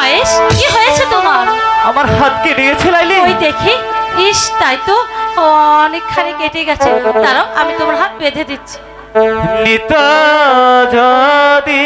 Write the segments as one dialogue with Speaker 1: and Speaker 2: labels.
Speaker 1: বয়স কি হয়েছে তোমার?
Speaker 2: আমার হাত কেটে গেছে লাইলি।
Speaker 1: ওই দেখি ইস তাই তো অনেকখানি কেটে গেছে। দাঁড়াও আমি তোমার হাত বেঁধে দিচ্ছি।
Speaker 2: নিতা যদি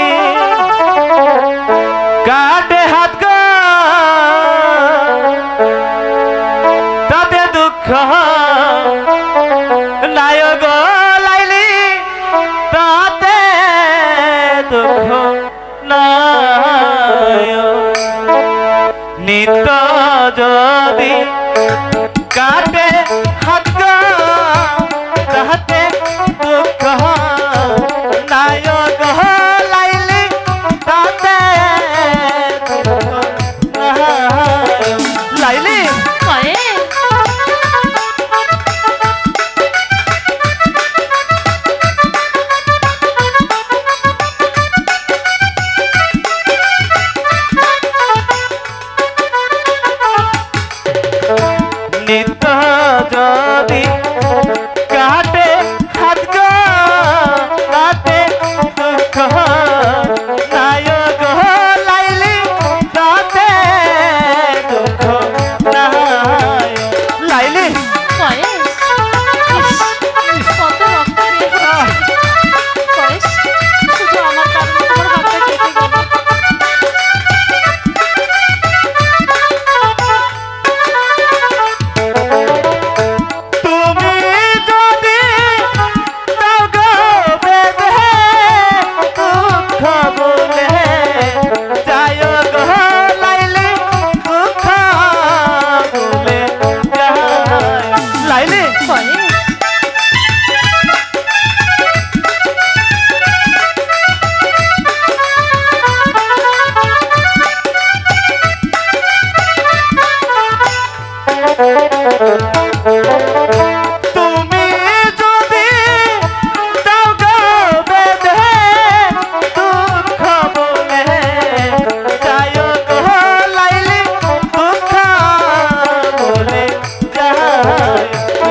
Speaker 2: যদি যদি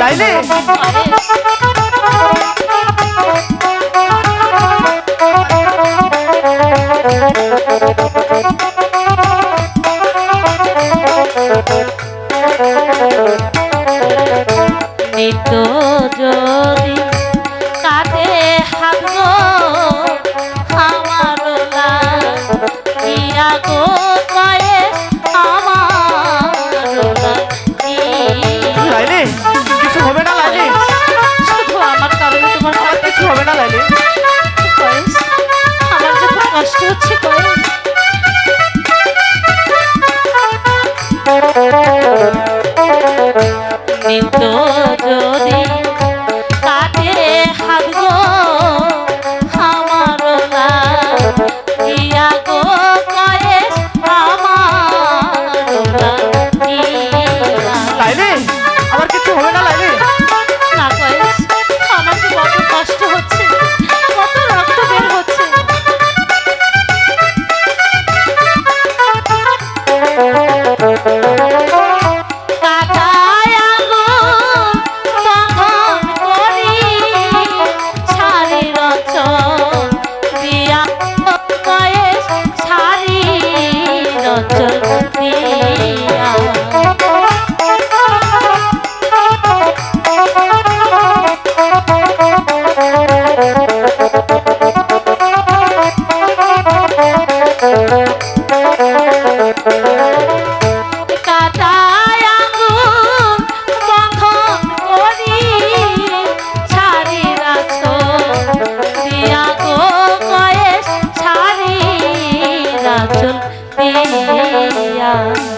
Speaker 1: তাই রে? নিত্য যদি কাটে হাত গো আমার গো। love.